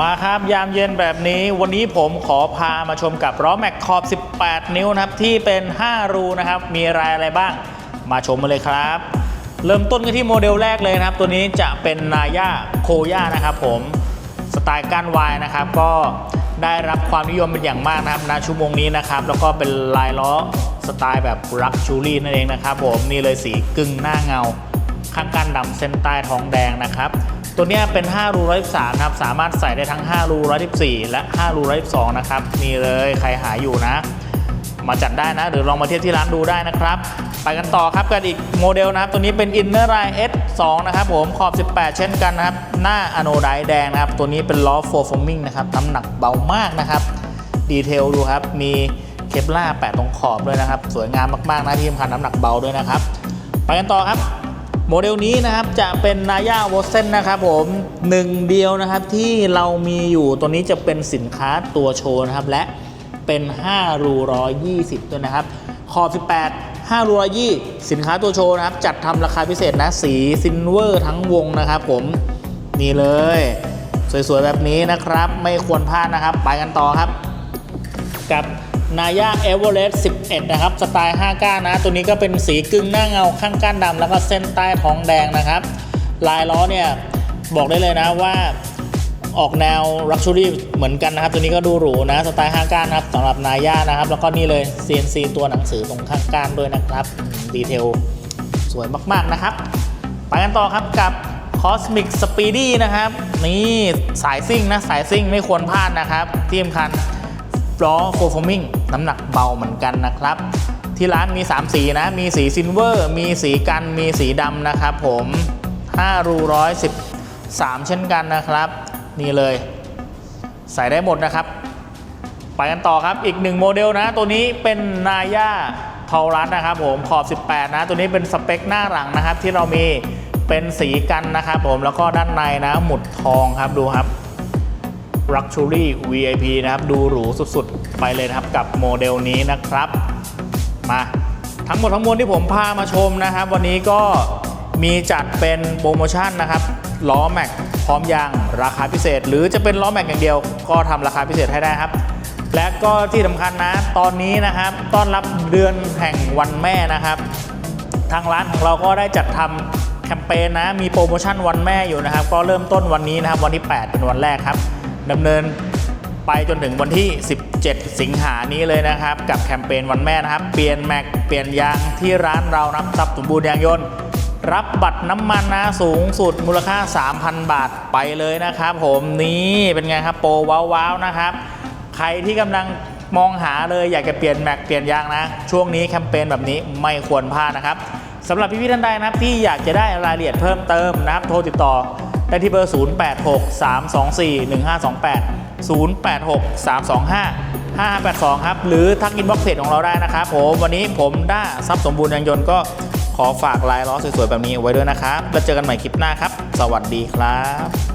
มาครับยามเย็นแบบนี้ วันนี้ผมขอพามาชมกับล้อแม็กขอบ 18 นิ้วนะครับ ที่เป็น 5 รูนะครับ มีรายอะไรบ้าง มาชมมาเลยครับ เริ่มต้นกันที่โมเดลแรกเลยนะครับ ตัวนี้จะเป็นนาย่าโคย่านะครับผมสไตล์ก้านวายนะครับ ก็ได้รับความนิยมเป็นอย่างมากนะครับณชั่วโมงนี้นะครับ แล้วก็เป็นลายล้อสไตล์แบบรักชูรี่นั่นเองนะครับผมนี่เลยสีกึ่งหน้าเงา ข้างก้านดำเส้นใต้ท้องแดงนะครับ ตัวนี้เป็น 5 รู113นะครับ สามารถใส่ได้ทั้ง 5 รู114 และ 5 รู112 นะครับนี่เลยใครหาอยู่นะ มาจัดได้นะ หรือลองมาเทียบที่ร้านดูได้นะครับ ไปกันต่อครับกันอีกโมเดลนะครับ ตัวนี้เป็น Inner Line S2 นะครับผม ขอบ 18 เช่นกันนะครับ หน้าอโนไดแดงนะครับ ตัวนี้เป็นล้อ 4 forming นะครับ น้ำหนักเบามากนะครับ ดีเทลดูครับ มีเคปล่าแปะตรงขอบด้วยนะครับ สวยงามมากๆนะที่สำคัญน้ำหนักเบาด้วยนะครับ ไปกันต่อครับ โมเดลนี้นะครับจะเป็นนายาวอเซนนะครับผมหนึ่งเดียวนะครับที่เรามีอยู่ตัวนี้จะเป็นสินค้าตัวโชว์นะครับ และเป็น 5 รู120 ด้วยนะครับ ขอบ 18 5รู120 สินค้าตัวโชว์นะครับ จัดทำราคาพิเศษนะ สีซินเวอร์ทั้งวงนะครับผม นี่เลย สวยๆ แบบนี้นะครับ ไม่ควรพลาดนะครับ ไปกันต่อครับ กับ นายาเอเวอเรสต์11 นะครับ สไตล์ 5 ก้านนะ ตัวนี้ก็เป็นสีกึ่งหน้าเงาข้างก้านดำแล้วก็เส้นใต้ท้องแดงนะครับ ลายล้อเนี่ย บอกได้เลยนะว่าออกแนว Luxury เหมือนกันนะครับ ตัวนี้ก็ดูหรูนะ สไตล์ 5 ก้านนะครับสำหรับนายานะครับ แล้วก็นี่เลย CNC ตัวหนังสือตรงข้างก้านด้วยนะครับ ดีเทลสวยมากๆนะครับ ไปกันต่อครับกับ Cosmic Speedy นะครับ นี่สายซิ่งนะสายซิ่งไม่ควรพลาดนะครับที่สำคัญ ล้อโฟฟอร์มิงน้ำหนักเบาเหมือนกันนะครับ ที่ร้านมี 3 สีนะ มีสีซิลเวอร์ มีสีกัน มีสีดำนะครับผม 5 รูร้อยสิบสามเช่นกันนะครับ นี่เลย ใส่ได้หมดนะครับ ไปกันต่อครับอีกหนึ่งโมเดลนะ ตัวนี้เป็นนาย่าทอรัสนะครับผมขอบ 18 นะ ตัวนี้เป็นสเปคหน้าหลังนะครับ ที่เรามีเป็นสีกันนะครับผมแล้วก็ด้านในนะ หมุดทองครับดูครับ Luxury VIP นะครับ ดูหรูสุดๆ ไปเลยนะครับกับโมเดลนี้นะครับ มาทั้งหมดทั้งมวลที่ผมพามาชมนะครับ วันนี้ก็มีจัดเป็นโปรโมชั่นนะครับล้อแม็กพร้อมยางราคาพิเศษ หรือจะเป็นล้อแม็กอย่างเดียว ก็ทำราคาพิเศษให้ได้ครับ และก็ที่สำคัญนะ ตอนนี้นะครับ ต้อนรับเดือนแห่งวันแม่นะครับ ทางร้านของเราก็ได้จัดทำแคมเปญนะ มีโปรโมชั่นวันแม่อยู่นะครับ ก็เริ่มต้นวันนี้นะครับ วันที่ 8 เป็นวันแรกครับ ดำเนินไปจนถึงวันที่ 17 สิงหานี้เลยนะครับ กับแคมเปญวันแม่นะครับ เปลี่ยนแม็กเปลี่ยนยางที่ร้านเรานะครับทรัพย์สมบูรณ์ยางยนต์ รับบัตรน้ำมันนะสูงสุดมูลค่า 3,000 บาทไปเลยนะครับ ผมนี่เป็นไงครับโปรว้าวๆนะครับ ใครที่กำลังมองหาเลยอยากจะเปลี่ยนแม็กเปลี่ยนยางนะ ช่วงนี้แคมเปญแบบนี้ไม่ควรพลาดนะครับสำหรับพี่ๆท่านใดนะครับที่อยากจะได้รายละเอียดเพิ่มเติมนะครับโทรติดต่อ ได้ที่เบอร์ 0863241528 0863255582 ครับ หรือทักอินบ็อกเพจของเราได้นะครับผม วันนี้ผมด้าทรัพย์สมบูรณ์ยังยนต์ก็ขอฝากลายล้อสวยๆ แบบนี้ไว้ด้วยนะครับ แล้วเจอกันใหม่คลิปหน้าครับ สวัสดีครับ